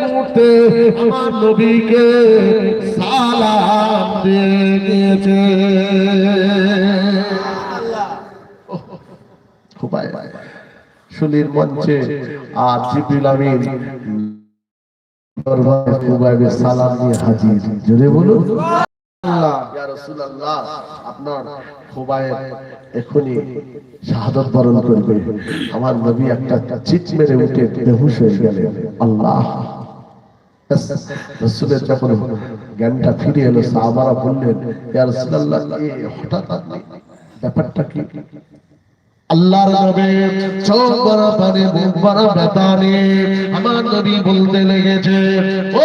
মুহূর্তে আমার নবীকে সালাম দিয়ে দিয়েছে। মঞ্চে আর আমিন দরবারে খুবাইবে সালাম হাজির। জোরে বলুন। আল্লাহ আমার নবী একটা চিৎ মেরে উঠে বেহুশ হয়ে গেলেন। আল্লাহ। রাসূলের যখন জ্ঞানটা ফিরে এলো, সাহাবারা বললেন হঠাৎ ব্যাপারটা কি? ব্যথা আমার নবী বলতে লেগেছে, ও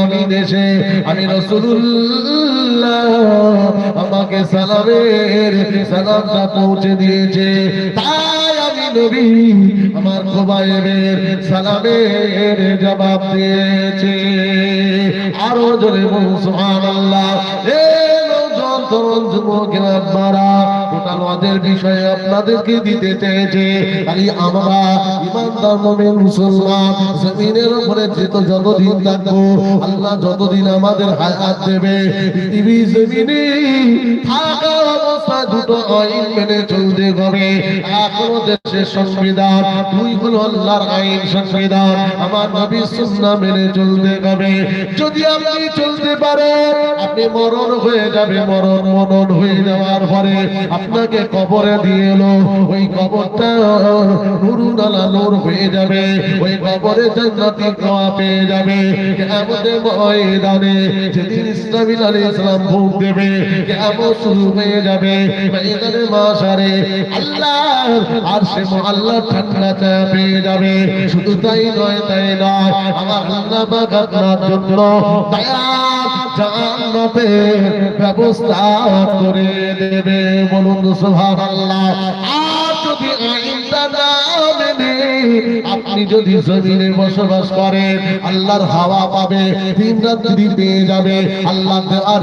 আমি দেশে আমি রসুল্লাহ আমাকে সালামের সালামটা পৌঁছে দিয়েছে। তাই আমি নবী আমার খোবাইবের সালামের জবাব দিয়েছে। আরও জোরে বলুন সুবহানাল্লাহ। এ নওজোয়ান তরুণ যুবকেরা আপনারা বিষয়ে আপনাদেরকে দিতে চেয়েছে। আমরা ইমানদার মুসলমান, জমিনের উপরে যেত যতদিন থাকব, আল্লাহ যতদিন আমাদের দেবে। পৃথিবী জমিনে দুটো আইন মেনে চলতে হবে। এখনও দেশের সংবিধান আল্লাহর আইন সংবিধান। আমার মেনে চলতে হবে। যদি আপনি চলতে পারেন, আপনি মরণ হয়ে যাবে, মরণ মনন হয়ে যাওয়ার পরে আপনাকে কবরে দিয়ে এলো। ওই কবরটা নুরুন আলা নূর হয়ে যাবে। ওই কবরে জান্নাতি খাওয়া পেয়ে যাবে। কিয়ামতের ময়দানে যেদিন ইসরাফিল আলাইহিস সালাম ভোগ দেবে, কিয়ামত শুরু হয়ে যাবে। ময়দানে মাশারে আল্লাহ আর সে ঠান্ডা চা পেয়ে যাবে। শুধু তাই নয় তাই নয়, আমার আল্লাহ আপনার জন্য দয়া জান্নাতের ব্যবস্থা করে দেবে। বলুন সুবহানাল্লাহ। আর যদি আইনটা না মেনে আপনি যদি জমিনে বসবাস করেন, আল্লাহর হাওয়া পাবে, দিন রাত্রি পেয়ে যাবে আল্লাহ দেওয়া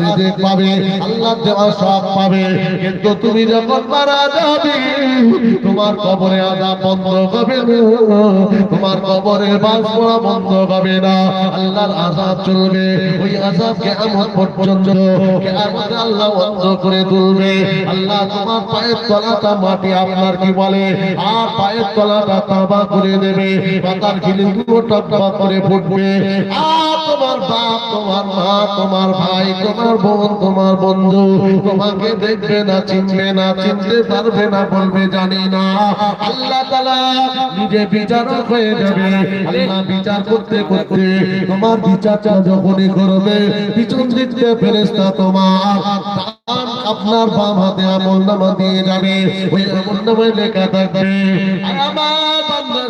পাবে আল্লাহ দেওয়া সব পাবে। কিন্তু তুমি যখন মারা যাবে, তোমার কবরে আদা বন্ধ হবে তোমার কবরের বাস পড়া বন্ধ হবে না। আল্লাহর আজাব চলবে, ওই আজাব কেমন পর্যন্ত আল্লাহ বন্ধ করে তুলবে। আল্লাহ তোমার পায়ের তলাটা মাটি, আপনার কি বলে? আর পায়ের তলাটা তাবা করে দেবে, পাতার খিলিগুলো টকটক করে ফুটবে। আর তোমার বাপ, তোমার মা, তোমার ভাই, তোমার বোন, তোমার বন্ধু, তোমাকে দেখবে না, চিনবে না, চিনতে পারবে না, বলবে জানি না। আল্লাহ তাআলা নিজে বিচারক হয়ে যাবে। আল্লাহ বিচার করতে করতে তোমার বিচারটা যখনই করবে, পিছন দিক থেকে ফেরেশতা তোমার আপনার বাম হাতে আমল নামা দিয়ে যাবে। ওই আমল নামায় লেখা থাকবে আমার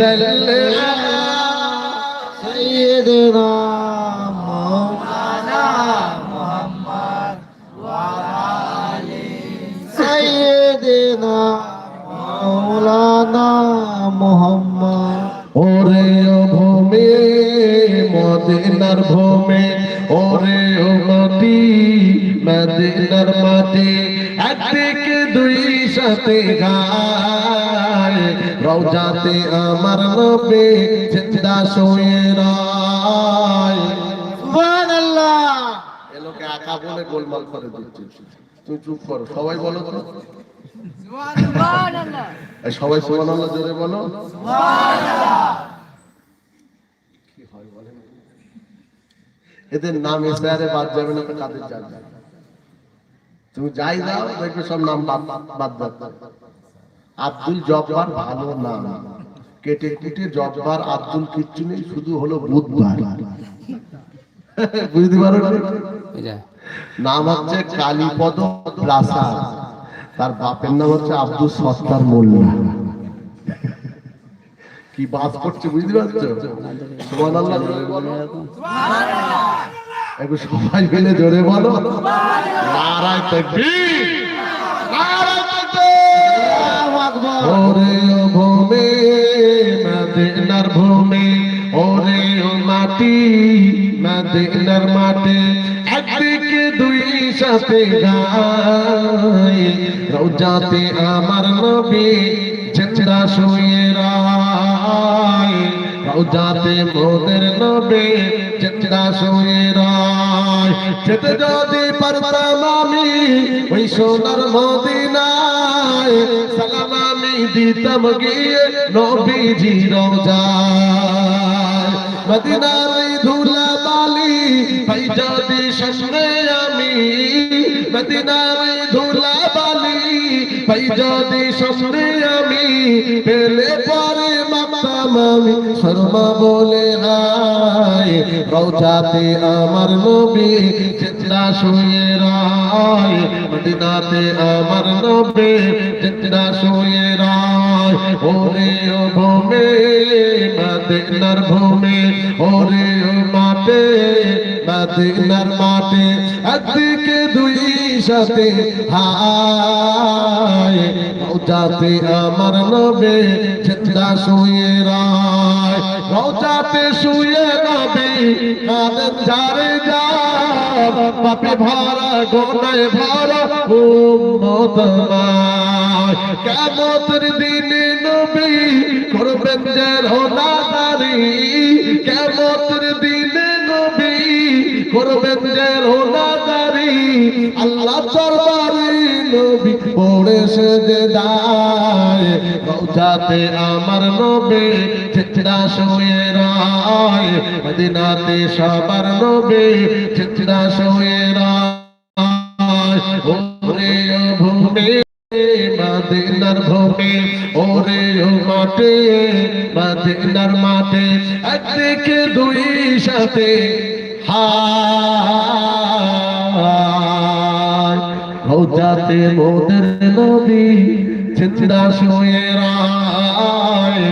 সাল্লি আলা سيدنا مولانا محمد وعلى سيدنا مولانا محمد ওরে ও ভূমি মদিনার ভূমি ওরে ও মাটি মদিনার মাটি একদিকে দুই সাথে গায় রওজাতে আমার নবী জিন্দা শুয়ে রায়। সুবহানাল্লাহ। এ লোকে আকা বলে গোলমাল করে দিচ্ছে। তুই চুপ কর সবাই বলো তো সুবহানাল্লাহ। সবাই সুবহানাল্লাহ জোরে বলো। সুবহানাল্লাহ। এদের নাম এসআরে বাদ যাবে না কাদের যাবে তুমি যাই দাও দেখবে সব নাম বাদ বাদ বাদ বাদ। আব্দুল জব্বার ভালো নাম কেটে কেটে জব্বার আব্দুল কিচ্ছু নেই শুধু হলো বুধবার। বুঝতে পারো নাম হচ্ছে কালীপদ প্রাসাদ। তার বাপের নাম হচ্ছে আব্দুল সত্তার মোল্লা। কি বাস করছে বুঝতে পারছ? বলো একটু সবাই মিলে জোরে বলো। নারায় তাকবীর। ওরে ও ভূমি, মদিনার ভূমি, ওরে রোজাতে আমার নবী জিন্দা শুয়ে রায়। রোজাতে মোদের নবী জিন্দা শুয়ে রায়। যেতে যদি পারতাম আমি ওই সোনার মদিনায় দিতাম গিয়ে নবীজি রোজায়। মদিনার ধুলা বালি ভাই যদি সামনে আমি। মদিনার ধুলা বালি ভাই যদি সামনে আমি। পেলে পরে আমি শর্মা বলে হায় রোজাতে আমার নবী জিন্দা শুয়ে রায়, মদিনাতে আমার নবী জিন্দা শুয়ে রায়। ওরে ও ভূমে, মদিনার ভূমে, ওরে ও মাঠে মদিনার মাঠে একদিকে দুই সাথে হায় আমার নবে জিন্দা শুয়ে রায়। শুয়ে নবে কাদের যারে যা পাপে ভরা গোনায় ভরা নবী করবেন যে রোনাদারি কেমতের দিনে নবী করবেন যে পড়ে সে যে দায় রোজাতে আমার নবী চিত্রা শুয়ে রায়। মদিনাতে সবার নবী চিত্রা শুয়ে রায়। ও ভূমি, মদিনার ভূমি, ওরে মাঠে মদিনার মাঠে একদিকে দুই সাথে হায়। রোজাতে মোদের নবী চিন্তা শুয়ে রায়।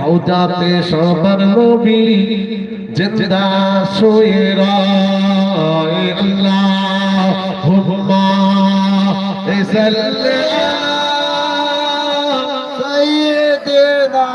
রোজাতে সবার নবী জিন্দা শুয়ে রায়। আল্লাহ হুম্মা সাল্লাল্লাহু সাইয়্যিদিনা